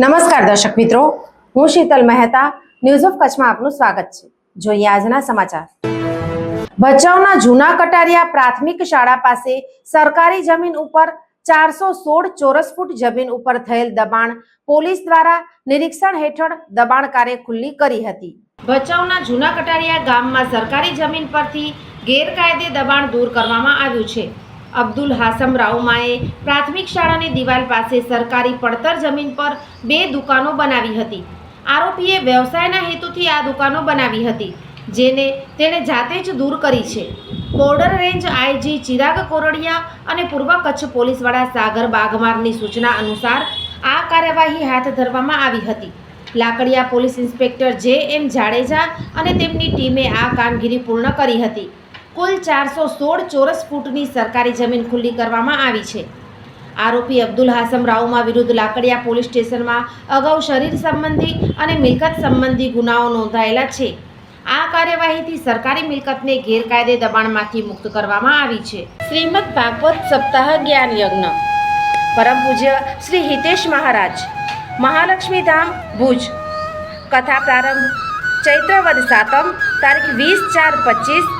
નમસ્કાર દર્શક મિત્રો, હું શીતલ મહેતા ન્યૂઝ ઓફ કચ્છમાં આપનું સ્વાગત છે. જોઈએ આજના સમાચાર. ભચાઉના જૂના કટારિયા પ્રાથમિક શાળા પાસે સરકારી જમીન ઉપર ચારસો સોળ ચોરસ ફૂટ જમીન ઉપર થયેલ દબાણ પોલીસ દ્વારા નિરીક્ષણ હેઠળ દબાણકારે ખુલ્લી કરી હતી. ભચાઉના જૂના કટારિયા ગામમાં સરકારી જમીન પરથી ગેરકાયદે દબાણ દૂર કરવામાં આવ્યું છે. અબ્દુલ હાસમ રાઉમાએ પ્રાથમિક શાળાની દિવાલ પાસે સરકારી પડતર જમીન પર બે દુકાનો બનાવી હતી. આરોપીએ વ્યવસાયના હેતુથી આ દુકાનો બનાવી હતી, જેને તેણે જાતે જ દૂર કરી છે. Border range IG Chirag Koradiya અને પૂર્વ કચ્છ પોલીસ વડા સાગર બાગમારની સૂચના અનુસાર આ કાર્યવાહી હાથ ધરવામાં આવી હતી. લાકડિયા પોલીસ ઇન્સ્પેક્ટર જે એમ જાડેજા અને તેમની ટીમે આ કામગીરી પૂર્ણ કરી હતી. કુલ ચારસો સોળ ચોરસ ફૂટની સરકારી જમીન ખુલ્લી કરવામાં આવી છે. આરોપી અબ્દુલ હાસમ રાઉમા વિરુદ્ધ લાકડિયા પોલીસ સ્ટેશનમાં અગાઉ શરીર સંબંધી અને મિલકત સંબંધી ગુનાઓ નોંધાયેલા છે. આ કાર્યવાહીથી સરકારી મિલકતને ગેરકાયદે દબાણમાંથી મુક્ત કરવામાં આવી છે. શ્રીમદ ભાગવત સપ્તાહ જ્ઞાન યજ્ઞ. પરમ પૂજ્ય શ્રી હિતેશ મહારાજ. મહાલક્ષ્મી ધામ, ભુજ. કથા પ્રારંભ ચૈત્રવદ સાતમ, તારીખ વીસ ચાર પચીસ